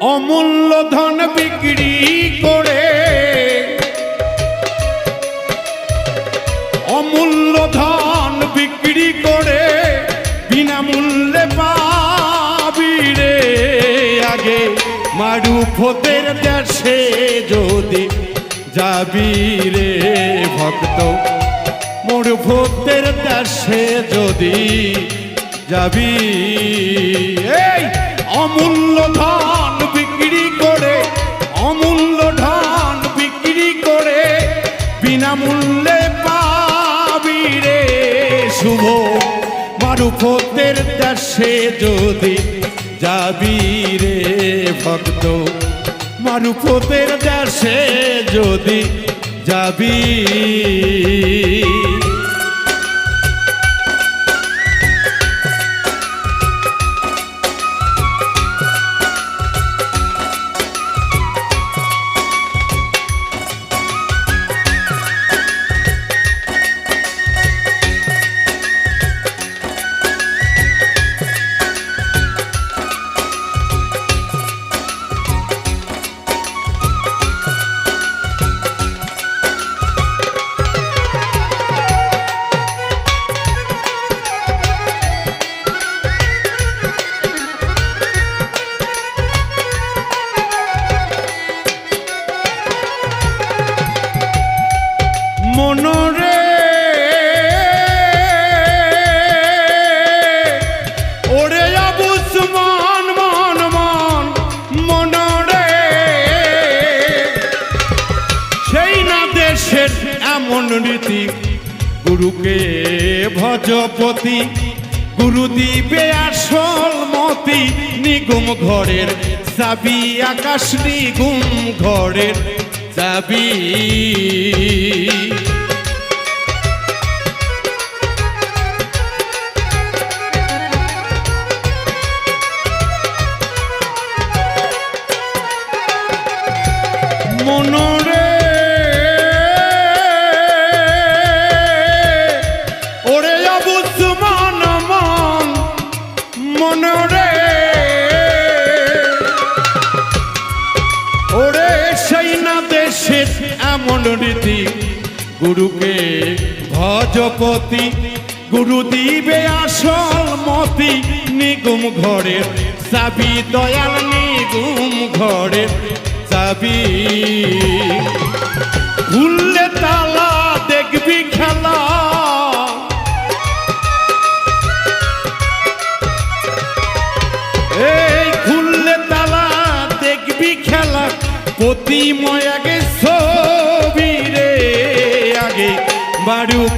অমূল্য ধন বিক্রি করে। অমূল্য ধন বিক্রি করে বিনামূল্যে পাবি রে। আগে মারু মারুফতের দেশে যদি যাবি রে ভক্ত। মরুভক্তের দেশে যদি যাবি। এই অমূল্য ধন বিনামূল্যে পাবি রে শুভ। মারুফতের দেশে যদি যাবি রে ভক্ত। মারুফতের দেশে যদি যাবি। মনরে ওরে আবুসমান মন মন মনরে সেই না দেশের এমন রীতি, গুরুকে ভজপতি, গুরু দিবে আসল মতি, নিগুম ঘরের চাবি, আকাশ নিগুম ঘরের চাবি। দেশের এমন রীতি। গুরুকে ভজপতি, গুরু দিবে আসল মতি। নিগুম ঘরের চাবি, দয়াল নিগুম ঘরে চাবি। খুললে তালা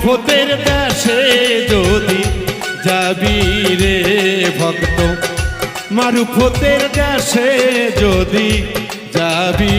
ফতের দেশে যদি যাবি রে ভক্ত মারুফতের দেশে যদি যাবি।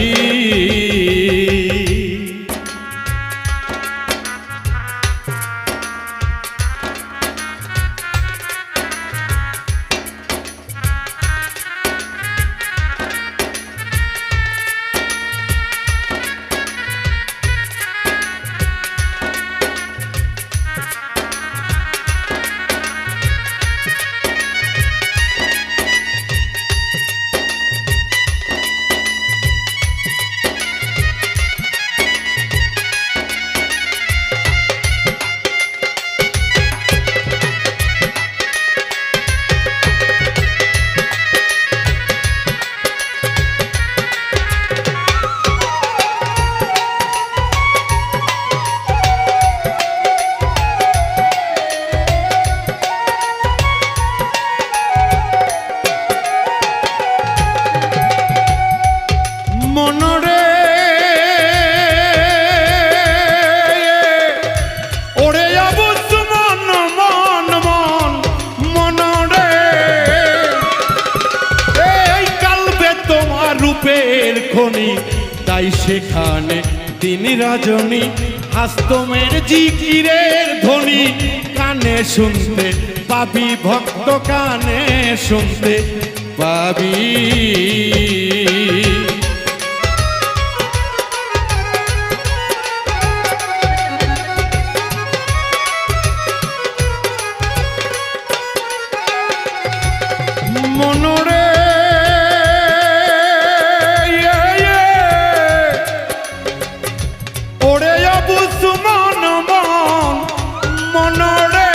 তাই সেখানে। তিনি রাজনী হাস্তমের জিকিরের ধ্বনি। কানে শুনতে পাবি ভক্ত কানে শুনতে পাবি। ওরে মন, মনরে।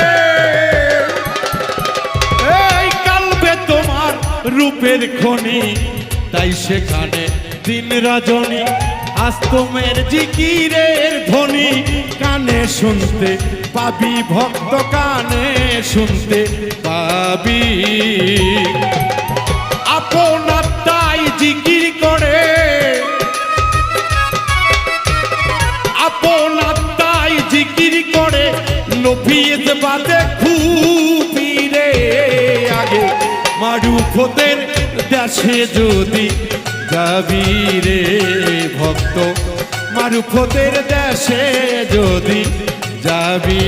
এই কালবে তোমার রূপের খনি, তাই সেখানে দিন রাজনী আস্তমের জিকিরের ধ্বনি। কানে শুনতে পাবি ভক্ত, কানে শুনতে পাবি। আপনার তাই জিকির করে নফিয়ে খুবই রে আগে। মারুফতের দেশে যদি যাবি রে ভক্ত মারুফতের দেশে যদি যাবি।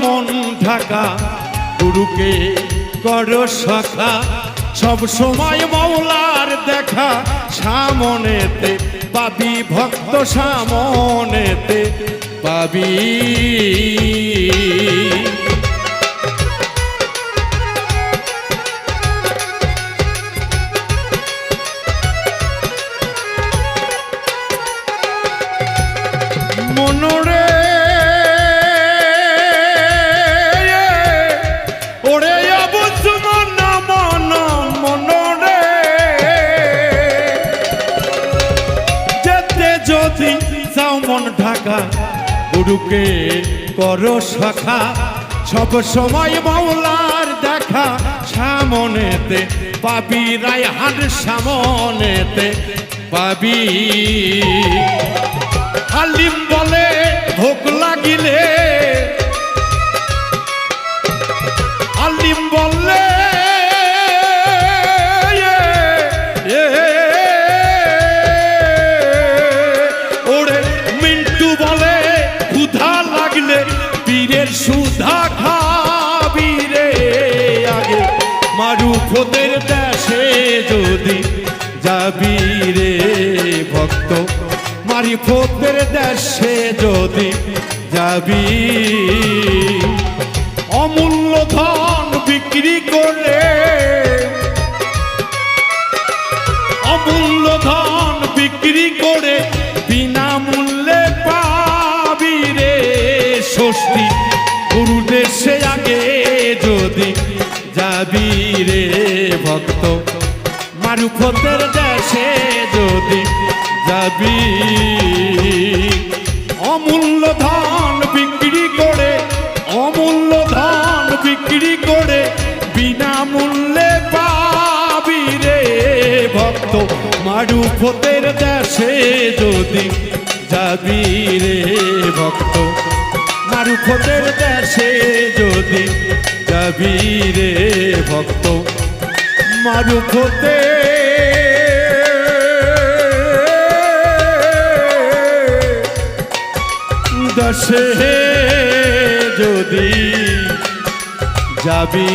মন ঢাকা, গুরুকে করো সখা সব সময় মৌলার দেখা, সামনেতে পাবি ভক্ত, সামনেতে পাবি। মনরে গুরুকে কর শাখা। সব সময় মাওলার দেখা সামনেতে। পাবি রায়হান সামনেতে। পাবি। হালিম বলে ভোক লাগিলে ভক্ত মারিফতের দেশে যদি যাবি। অমূল্য ধন বিক্রি করে অমূল্য ধন বিক্রি করে বিনামূল্যে পাবি রে ষষ্ঠী। গুরু দেশে আগে যদি যাবি রে ভক্ত মারুফতের দেশে যাবি? অমূল্য ধন বিক্রি করে, অমূল্য ধন বিক্রি করে বিনামূল্যে পাবি রে ভক্ত। মারুফতের দেশে যদি যাবি রে ভক্ত। মারুফতের দেশে যদি যাবি রে ভক্ত। মারুফতে দশে যদি যাবি।